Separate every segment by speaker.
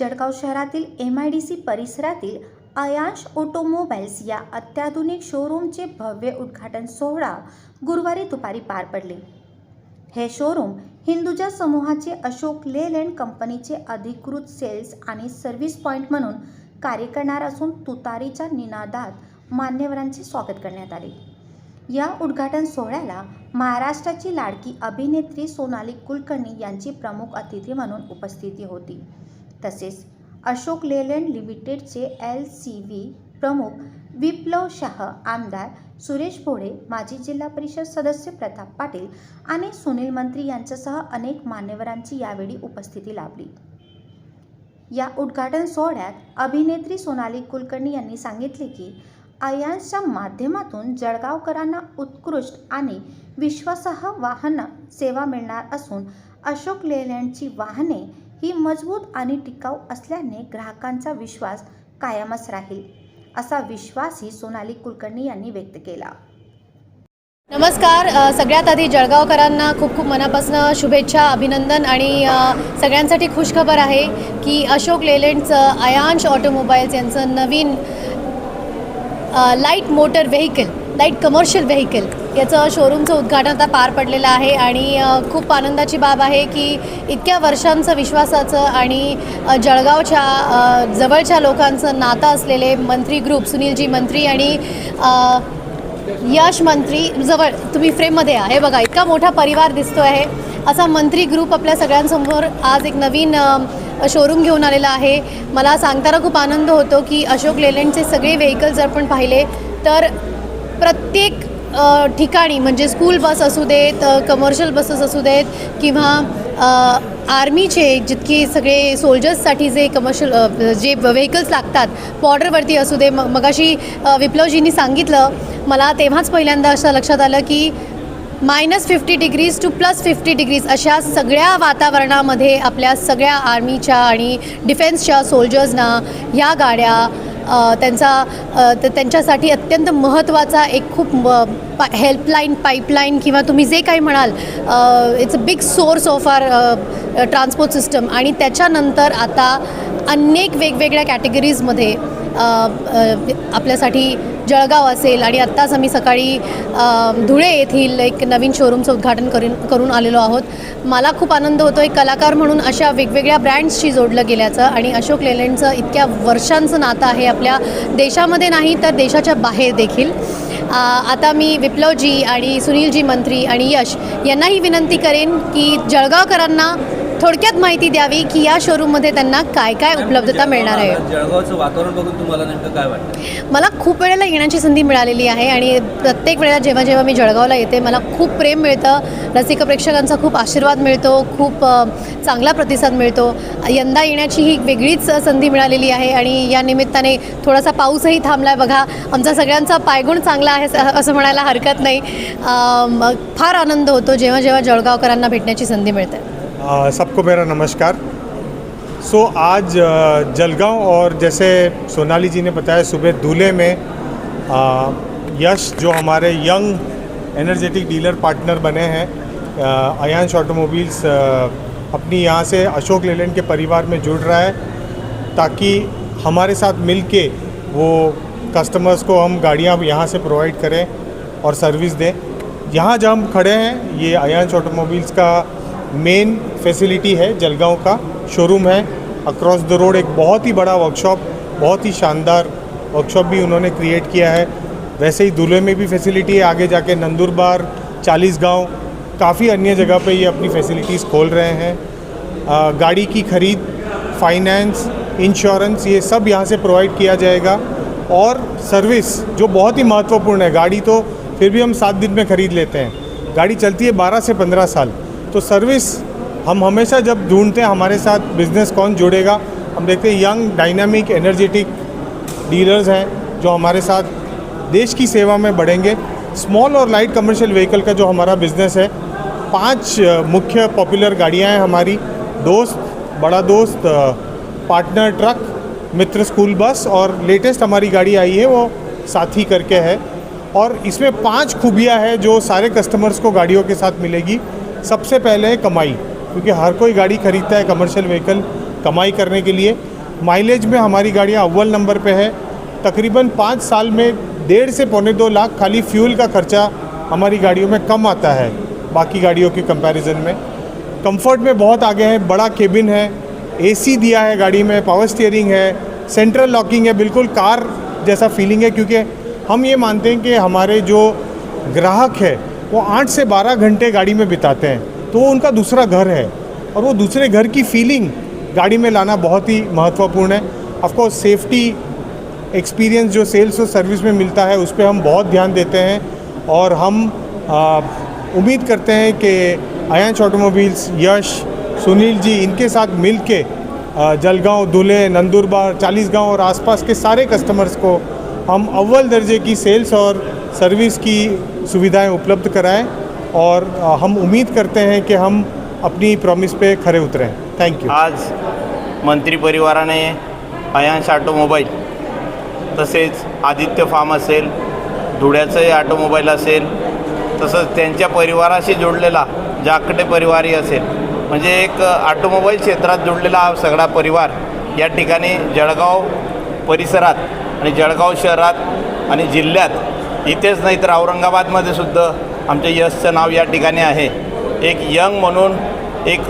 Speaker 1: जळगाव शहरातील M I D C परिसरातील Ayansh automobiles या अत्याधुनिक शोरूमचे भव्य उद्घाटन सोहळा गुरुवारी दुपारी पार पडले. हे शोरूम हिंदुजा समूहाचे अशोक लेलँड कंपनीचे अधिकृत सेल्स आणि सर्व्हिस पॉईंट म्हणून कार्य करणार असून तुतारीच्या निनादात मान्यवरांचे स्वागत करण्यात आले. या उद्घाटन सोहळ्याला महाराष्ट्राची लाडकी अभिनेत्री सोनाली कुलकर्णी यांची प्रमुख अतिथी म्हणून उपस्थिती होती. तसेच अशोक लेलँड लिमिटेडचे एल सी व्ही प्रमुख विप्लव शाह आमदार सुरेश भोळे माजी जिल्हा परिषद सदस्य प्रताप पाटील आणि सुनील मंत्री यांच्यासह अनेक मान्यवरांची यावेळी उपस्थिती लाभली. या उद्घाटन सोहळ्यात अभिनेत्री सोनाली कुलकर्णी यांनी सांगितले की अयांशच्या माध्यमातून जळगावकरांना उत्कृष्ट आणि विश्वासार्ह वाहन सेवा मिळणार असून अशोक लेलँडची वाहने ही मजबूत आणि टिकाऊ असल्याने ग्राहकांचा विश्वास कायमच राहील असा विश्वासही सोनाली कुलकर्णी यांनी व्यक्त केला.
Speaker 2: नमस्कार. सगळ्यात आधी जळगावकरांना खूप खूप मनापासून शुभेच्छा अभिनंदन आणि सगळ्यांसाठी खुशखबर आहे की अशोक लेलँडचं अयांश ऑटोमोबाईल्स यांचं नवीन light motor vehicle light commercial vehicle याचं शोरूमचं उद्घाटन आता पार पडलेलं आहे आणि खूप आनंदाची बाब आहे की इतक्या वर्षांचं विश्वासाचं आणि जळगावच्या जवळच्या लोकांचं नातं असलेले मंत्री ग्रुप सुनीलजी मंत्री आणि यश मंत्री जवळ तुम्ही फ्रेममध्ये आहे. बघा इतका मोठा परिवार दिसतो आहे. असा मंत्री ग्रुप आपल्या सगळ्यांसमोर आज एक नवीन शोरूम घेऊन आलेला आहे. मला सांगताना खूप आनंद होतो की अशोक लेलँडचे सगळे व्हेकल्स जर आपण पाहिले तर प्रत्येक ठिकाणी म्हणजे स्कूल बस असू देत कमर्शियल बसेस असू देत किंवा आर्मीचे जितके सगळे सोल्जर्ससाठी जे कमर्शियल जे व्हेकल्स लागतात बॉर्डरवरती असू दे म मगाशी विप्लवजींनी सांगितलं मला तेव्हाच पहिल्यांदा असं लक्षात आलं की minus fifty degrees to plus fifty degrees अशा सगळ्या वातावरणामध्ये आपल्या सगळ्या आर्मीच्या आणि डिफेन्सच्या सोल्जर्सना ह्या गाड्या त्यांचा त्यांच्यासाठी अत्यंत महत्त्वाचा एक खूप म- पा हेल्पलाईन पाईपलाईन किंवा तुम्ही जे काही म्हणाल it's a big source of our transport system आणि त्याच्यानंतर आता अनेक वेगवेगळ्या कॅटेगरीजमध्ये आपल्यासाठी जळगाव असेल आणि आत्ताच आम्ही सकाळी धुळे येथील एक नवीन शोरूमचं उद्घाटन करून करून आलेलो आहोत. मला खूप आनंद होतो एक कलाकार म्हणून अशा वेगवेगळ्या ब्रँड्सशी जोडलं गेल्याचं आणि अशोक लेलँडचं इतक्या वर्षांचं नातं आहे आपल्या देशामध्ये नाही तर देशाच्या बाहेर देखील. आता मी विप्लवजी आणि सुनीलजी मंत्री आणि यश यांनाही विनंती करेन की जळगावकरांना थोडक्यात माहिती द्यावी की या शोरूममध्ये त्यांना काय काय उपलब्धता मिळणार आहे.
Speaker 3: जळगावचं वातावरण बघून तुम्हाला नेमकं काय वाटतं?
Speaker 2: मला खूप वेळेला येण्याची संधी मिळालेली आहे आणि प्रत्येक वेळेला जेव्हा जेव्हा मी जळगावला येते मला खूप प्रेम मिळतं. रसिक प्रेक्षकांचा खूप आशीर्वाद मिळतो खूप अ, चांगला प्रतिसाद मिळतो. यंदा येण्याची ही वेगळीच संधी मिळालेली आहे आणि या निमित्ताने थोडासा पाऊसही थांबला आहे बघा आमचा सगळ्यांचा पायगुण चांगला आहे स- असं म्हणायला हरकत नाही. फार आनंद होतो जेव्हा जेव्हा जळगावकरांना भेटण्याची संधी मिळते.
Speaker 4: सबको मेरा नमस्कार। सो so, आज जलगांव और जैसे सोनाली जी ने बताया सुबह दूल्हे में यश जो हमारे यंग एनर्जेटिक डीलर पार्टनर बने हैं अयांश ऑटोमोबाइल्स अपनी यहाँ से अशोक लेलैंड के परिवार में जुड़ रहा है ताकि हमारे साथ मिल के वो कस्टमर्स को हम गाड़ियाँ यहाँ से प्रोवाइड करें और सर्विस दें। यहाँ जहाँ हम खड़े हैं ये अयांश ऑटोमोबाइल्स का मेन फैसिलिटी है जलगांव का शोरूम है। अक्रॉस द रोड एक बहुत ही बड़ा वर्कशॉप बहुत ही शानदार वर्कशॉप भी उन्होंने क्रिएट किया है। वैसे ही दूल्हे में भी फैसिलिटी है आगे जाके नंदुरबार चालीस गाँव काफ़ी अन्य जगह पे ये अपनी फैसिलिटीज़ खोल रहे हैं। आ, गाड़ी की खरीद फाइनेंस इंश्योरेंस ये सब यहाँ से प्रोवाइड किया जाएगा। और सर्विस जो बहुत ही महत्वपूर्ण है गाड़ी तो फिर भी हम सात दिन में ख़रीद लेते हैं। गाड़ी चलती है बारह से पंद्रह साल। तो सर्विस हम हमेशा जब ढूंढते हैं, हमारे साथ बिज़नेस कौन जुड़ेगा, हम देखते हैं यंग डायनामिक एनर्जेटिक डीलर्स हैं जो हमारे साथ देश की सेवा में बढ़ेंगे। स्मॉल और लाइट कमर्शियल व्हीकल का जो हमारा बिज़नेस है, पाँच मुख्य पॉपुलर गाड़ियाँ हैं हमारी। Dost, Bada Dost partner truck Mitr school bus और लेटेस्ट हमारी गाड़ी आई है, वो साथी करके है। और इसमें पाँच खूबियाँ हैं जो सारे कस्टमर्स को गाड़ियों के साथ मिलेगी। सबसे पहले है कमाई, क्योंकि हर कोई गाड़ी खरीदता है कमर्शियल व्हीकल कमाई करने के लिए। माइलेज में हमारी गाड़ियाँ अव्वल नंबर पे है। तकरीबन पाँच साल में डेढ़ से पौने दो लाख खाली फ्यूल का खर्चा हमारी गाड़ियों में कम आता है, बाकी गाड़ियों के कंपैरिजन में। कंफर्ट में बहुत आगे है, बड़ा केबिन है एसी दिया है गाड़ी में पावर स्टीयरिंग है सेंट्रल लॉकिंग है, बिल्कुल कार जैसा फीलिंग है, क्योंकि हम ये मानते हैं कि हमारे जो ग्राहक है वो आठ से बारह घंटे गाड़ी में बिताते हैं। तो वो उनका दूसरा घर है। और वो दूसरे घर की फीलिंग गाड़ी में लाना बहुत ही महत्वपूर्ण है। ऑफकोर्स सेफ्टी एक्सपीरियंस जो सेल्स और सर्विस में मिलता है, उस पर हम बहुत ध्यान देते हैं। और हम उम्मीद करते हैं कि आयांश ऑटोमोबाइल्स यश सुनील जी इनके साथ मिल के जलगांव धुले नंदुरबार, चालीसगांव और आसपास के सारे कस्टमर्स को हम अव्वल दर्जे की सेल्स और सर्विस की सुविधाएं उपलब्ध कराएं और हम उम्मीद करते हैं कि हम अपनी प्रॉमिस पे खरे उतरें। थैंक यू
Speaker 5: आज मंत्री परिवाराने अयांश ऑटोमोबाईल तसेच आदित्य फार्म असेल धुळ्याचंही ऑटोमोबाईल असेल तसंच त्यांच्या परिवाराशी जोडलेला जाकटे परिवारही असेल म्हणजे एक ऑटोमोबाईल क्षेत्रात जोडलेला हा सगळा परिवार या ठिकाणी जळगाव परिसरात आणि जळगाव शहरात आणि जिल्ह्यात इथेच नाही तर औरंगाबादमध्ये सुद्धा आमच्या यशचं नाव या ठिकाणी आहे. एक यंग म्हणून एक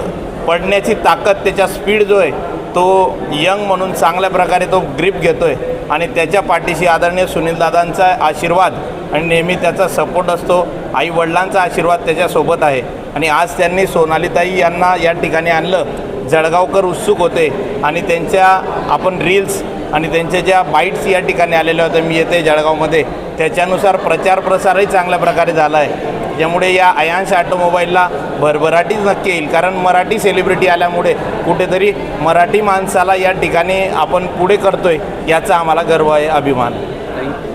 Speaker 5: पडण्याची ताकद त्याच्या स्पीड जो आहे तो यंग म्हणून चांगल्या प्रकारे तो ग्रीप घेतो आहे आणि त्याच्या पाठीशी आदरणीय सुनीलदादांचा आशीर्वाद आणि नेहमी त्याचा सपोर्ट असतो. आई वडिलांचा आशीर्वाद त्याच्यासोबत आहे. आणि आज त्यांनी सोनालीताई यांना या ठिकाणी आणलं. जळगावकर उत्सुक होते. आणि त्यांच्या आपण रील्स आणि त्यांच्या ज्या बाईट्स या ठिकाणी आलेल्या होत्या मी येते जळगावमध्ये. त्याच्यानुसार प्रचार प्रसारही चांगल्या प्रकारे झाला आहे त्यामुळे या अयांश ऑटोमोबाईलला भरभराटीच नक्की येईल. कारण मराठी सेलिब्रिटी आल्यामुळे कुठेतरी मराठी माणसाला या ठिकाणी आपण पुढे करतोय याचा आम्हाला गर्व आहे अभिमान.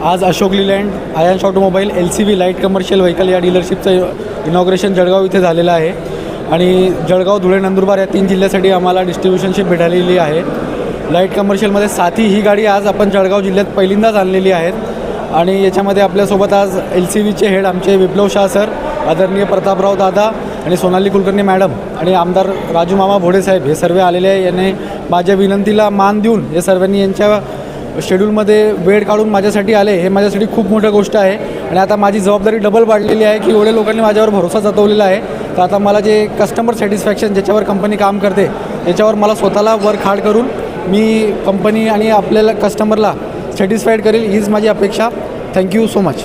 Speaker 6: आज Ashok Leyland Ayansh automobile L C V light commercial vehicle या डीलरशिपचं इनॉग्रेशन जळगाव इथे झालेलं आहे. आणि जळगाव धुळे नंदुरबार या तीन जिल्ह्यासाठी आम्हाला डिस्ट्रीब्युशनशिप भेटालेली आहे. लाइट कमर्शियलमध्ये साथी ही गाडी आज आपण जळगाव जिल्ह्यात पहिल्यांदाच आणलेली आहेत आणि याच्यामध्ये आपल्यासोबत आज एल सी व्हीचे हेड आमचे विप्लव शाह सर आदरणीय प्रतापराव दादा आणि सोनाली कुलकर्णी मॅडम आणि आमदार राजू मामा भोडे साहेब हे सर्व आलेले आहे. यांनी माझ्या विनंतीला मान देऊन हे सर्वांनी यांच्या शेड्यूलमध्ये वेळ काढून माझ्यासाठी आले. हे माझ्यासाठी खूप मोठं गोष्ट आहे. आणि आता माझी जबाबदारी डबल वाढलेली आहे की एवढ्या लोकांनी माझ्यावर भरोसा जतवलेला आहे. तर आता मला जे कस्टमर सॅटिस्फॅक्शन ज्याच्यावर कंपनी काम करते त्याच्यावर मला स्वतःला वर्क हार्ड करून मी कंपनी आणि आपल्याला कस्टमरला सॅटिस्फाईड करेल हीच माझी अपेक्षा. Thank you so much